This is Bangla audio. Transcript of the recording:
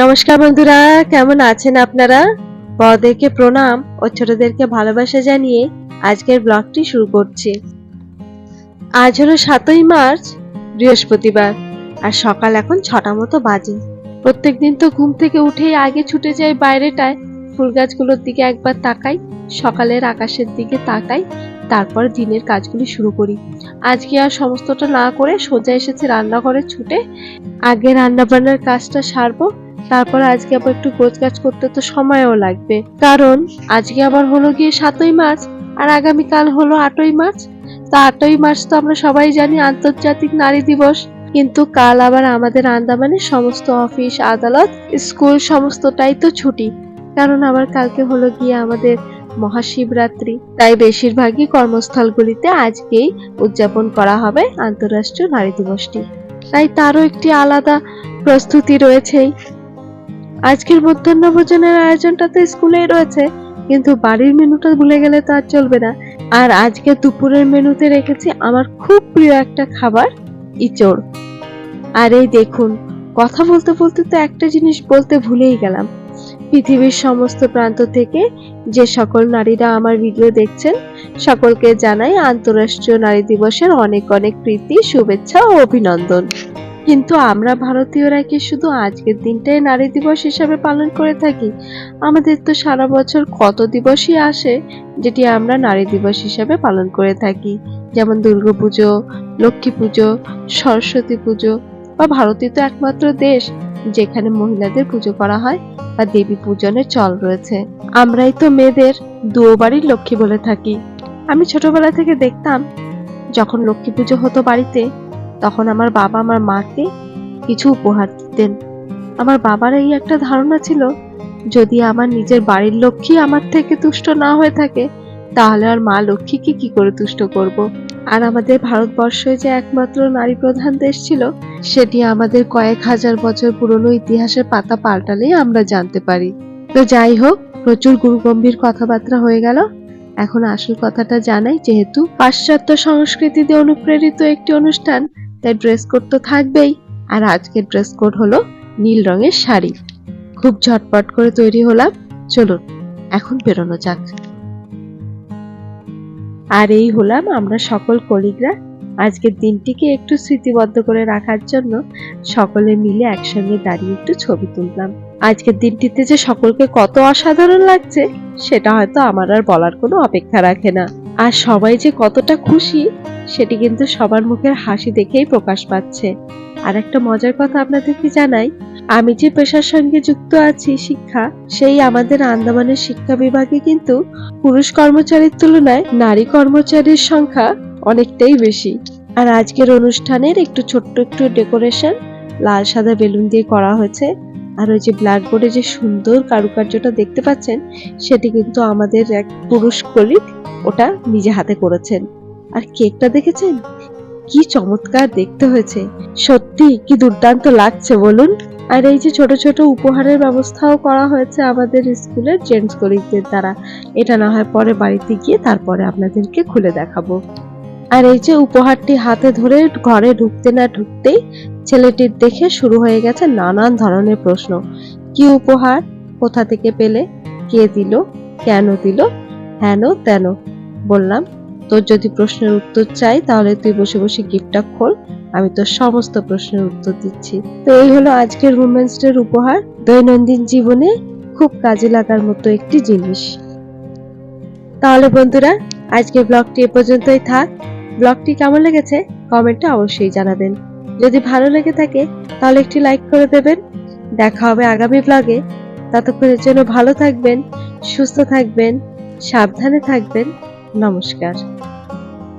নমস্কার বন্ধুরা, কেমন আছেন আপনারা? বড়দেরকে প্রণাম ও ছোটদেরকে ভালোবাসা জানিয়ে আজকের ব্লগটি শুরু করছি। আজ হলো সাতই মার্চ, বৃহস্পতিবার, আর সকাল এখন ছটা মতো বাজে। প্রত্যেকদিন তো ঘুম থেকে উঠেই আগে ছুটে যাই বাইরেটায়, ফুল গাছগুলোর দিকে একবার তাকাই, সকালের আকাশের দিকে তাকাই, তারপর দিনের কাজগুলি শুরু করি। আজকে আর সমস্তটা না করে সোজা এসেছে রান্নাঘরে ছুটে। আগে রান্না বান্নার কাজটা সারবো তারপর আজকে আবার একটু গোছ গাছ করতে তো সময়ও লাগবে। কারণ আজকে আবার হলো গিয়ে সাতই মার্চ, আর আগামীকাল হলো আটই মার্চ। তা আটই মার্চ তো আমরা সবাই জানি আন্তর্জাতিক নারী দিবস, কিন্তু কাল আবার আমাদের আন্দামানে সমস্ত অফিস, আদালত, স্কুল সমস্তটাই তো ছুটি। কারণ আবার কালকে হলো গিয়ে আমাদের মহাশিবরাত্রি। তাই বেশিরভাগই কর্মস্থলগুলিতে আজকেই উদযাপন করা হবে আন্তঃরাষ্ট্রীয় নারী দিবসটি। তাই তারও একটি আলাদা প্রস্তুতি রয়েছেই। আজকের মধ্যাহ্ন ভোজনের আয়োজনটা তো স্কুলেই রয়েছে, কিন্তু বাড়ির মেনুটা ভুলে গেলে তো আর চলবে না। আর আজকে দুপুরের মেনুতে রেখেছি আমার খুব প্রিয় একটা খাবার, ইচড়। আর এই দেখুন, কথা বলতে বলতে তো একটা জিনিস বলতে ভুলেই গেলাম। পৃথিবীর সমস্ত প্রান্ত থেকে যে সকল নারীরা আমার ভিডিও দেখছেন, সকলকে জানাই আন্তঃরাষ্ট্রীয় নারী দিবসের অনেক অনেক প্রীতি, শুভেচ্ছা ও অভিনন্দন। কিন্তু আমরা ভারতীয়রা কি শুধু আজকের দিনটাই নারী দিবস হিসাবে পালন করে থাকি? আমাদের তো সারা বছর কত দিবসই আসে যেটি আমরা নারী দিবস হিসাবে পালন করে থাকি। যেমন দুর্গাপুজো লক্ষ্মী পুজো, সরস্বতী পুজো বা ভারতই তো একমাত্র দেশ যেখানে মহিলাদের পুজো করা হয় বা দেবী পূজনের চল রয়েছে। আমরাই তো মেয়েদের দুবারই লক্ষ্মী বলে থাকি। আমি ছোটবেলা থেকে দেখতাম, যখন লক্ষ্মী পুজো হতো বাড়িতে তখন আমার বাবা আমার মাকে কিছু উপহার দিতেন। আমার বাবার এই একটা ধারণা ছিল, যদি আমার নিজের বাড়ির লক্ষ্মী আমার থেকে তুষ্ট না হয়ে থাকে, তাহলে আর মা লক্ষ্মীকে কি করে তুষ্ট করব? আর আমাদের ভারতবর্ষ যে একমাত্র নারী প্রধান দেশ ছিল, সেটি আমাদের কয়েক হাজার বছর পুরনো ইতিহাসের পাতা পাল্টালেই আমরা জানতে পারি। তো যাই হোক, প্রচুর গুরুগম্ভীর কথাবার্তা হয়ে গেল। এখন আসল কথাটা জানাই, যেহেতু পাশ্চাত্য সংস্কৃতিতে অনুপ্রেরিত একটি অনুষ্ঠান তাই ড্রেস কোড তো থাকবেই। আর আজকের ড্রেস কোড হলো নীল রঙের শাড়ি। খুব ঝটপট করে তৈরি হলাম। চলুন, এখন বেরোনো যাক। আর এই হলাম আমরা সকল কলিগরা। আজকের দিনটিকে একটু স্মৃতিবদ্ধ করে রাখার জন্য সকলে মিলে একসঙ্গে দাঁড়িয়ে একটু ছবি তুললাম। আজকের দিনটিতে যে সকলকে কত অসাধারণ লাগছে, সেটা হয়তো আমার আর বলার কোনো অপেক্ষা রাখে না। আর সবাই যে কতটা খুশি, সেটি কিন্তু সবার মুখের হাসি দেখেই প্রকাশ পাচ্ছে। আর একটা মজার কথা আপনাদেরকে জানাই, আমি যে পেশার সঙ্গে যুক্ত আছি, শিক্ষা, সেই আমাদের আন্দামানের শিক্ষা বিভাগে কিন্তু পুরুষ কর্মচারীর তুলনায় নারী কর্মচারীর সংখ্যা অনেকটাই বেশি। আর আজকের অনুষ্ঠানের একটু ছোট্ট একটু ডেকোরেশন লাল সাদা বেলুন দিয়ে করা হয়েছে। আর ওই যে ব্ল্যাকবোর্ডে যে সুন্দর কারুকার্যটা দেখতে পাচ্ছেন, সেটি কিন্তু আমাদের এক পুরুষ কলিগ ওটা নিজে হাতে করেছেন। আর কেকটা দেখেছেন? কি চমৎকার দেখতে হয়েছে। সত্যি, কি দুর্দান্ত লাগছে, বলুন। আর এই যে ছোট ছোট উপহারের ব্যবস্থাও করা হয়েছে আমাদের স্কুলের জেন্টস কলিগদের দ্বারা। এটা না হয় পরে বাড়িতে গিয়ে তারপরে আপনাদেরকে খুলে দেখাবো। আর এই যে উপহারটি হাতে ধরে ঘরে ঢুকতে না ঢুকতেই ছেলেটির দেখে শুরু হয়ে গেছে নানান ধরনের প্রশ্ন। কি উপহার? কোথা থেকে পেলে? কে দিল? কেন দিল? হেন তেন। বললাম, তোর যদি প্রশ্নের উত্তর চাই, তাহলে তুই বসে বসে গিফটটা খোল, আমি তোর সমস্ত প্রশ্নের উত্তর দিচ্ছি। তো এই হলো আজকের উমেন্স ডের উপহার। দৈনন্দিন জীবনে খুব কাজে লাগার মতো একটি জিনিস। তাহলে বন্ধুরা, আজকের ব্লগটি এ পর্যন্তই থাক। ব্লগটি কেমন লেগেছে কমেন্টে অবশ্যই জানাবেন। যদি ভালো লেগে থাকে, তাহলে একটি লাইক করে দেবেন। দেখা হবে আগামী ব্লগে ততক্ষণের জন্য ভালো থাকবেন, সুস্থ থাকবেন, সাবধানে থাকবেন। নমস্কার।